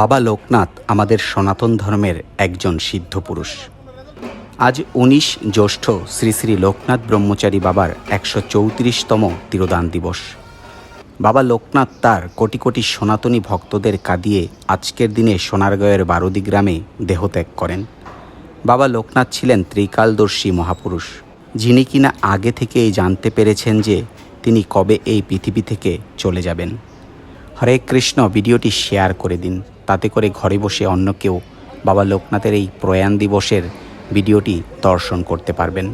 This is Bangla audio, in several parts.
বাবা লোকনাথ আমাদের সনাতন ধর্মের একজন সিদ্ধ পুরুষ। আজ উনিশ জ্যৈষ্ঠ শ্রী শ্রী লোকনাথ ব্রহ্মচারী বাবার একশো চৌত্রিশতম তিরোদান দিবস। বাবা লোকনাথ তার কোটি কোটি সনাতনী ভক্তদের কাঁদিয়ে আজকের দিনে সোনারগাঁয়ের বারুদি গ্রামে দেহত্যাগ করেন। বাবা লোকনাথ ছিলেন ত্রিকালদর্শী মহাপুরুষ। যিনি কিনা আগে থেকেই জানতে পেরেছেন যে তিনি কবে এই পৃথিবী থেকে চলে যাবেন। হরে কৃষ্ণ ভিডিওটি শেয়ার করে দিন। তাতে করে ঘরে বসে অন্য কেউ বাবা লোকনাথের এই প্রয়াণ দিবসের ভিডিওটি দর্শন করতে পারবেন।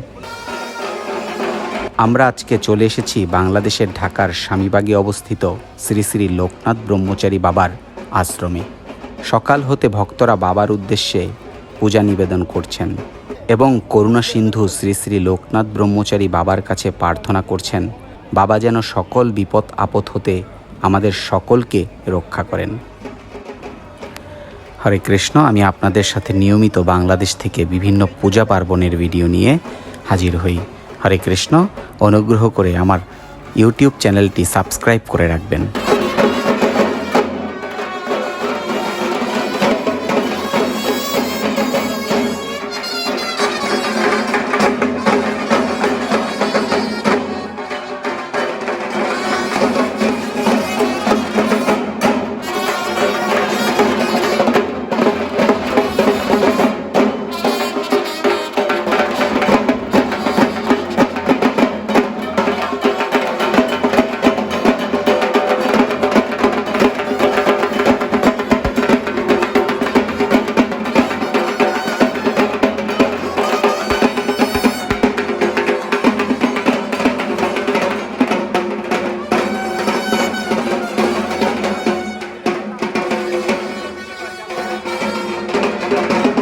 আমরা আজকে চলে এসেছি বাংলাদেশের ঢাকার স্বামীবাগে অবস্থিত শ্রী শ্রী লোকনাথ ব্রহ্মচারী বাবার আশ্রমে। সকাল হতে ভক্তরা বাবার উদ্দেশ্যে পূজা নিবেদন করছেন এবং করুণা সিন্ধু শ্রী শ্রী লোকনাথ ব্রহ্মচারী বাবার কাছে প্রার্থনা করছেন, বাবা যেন সকল বিপদ আপদ হতে আমাদের সকলকে রক্ষা করেন। হরে কৃষ্ণ, আমি আপনাদের সাথে নিয়মিত বাংলাদেশ থেকে বিভিন্ন পূজা পার্বণের ভিডিও নিয়ে হাজির হই। হরে কৃষ্ণ, অনুগ্রহ করে আমার ইউটিউব চ্যানেলটি সাবস্ক্রাইব করে রাখবেন। Thank.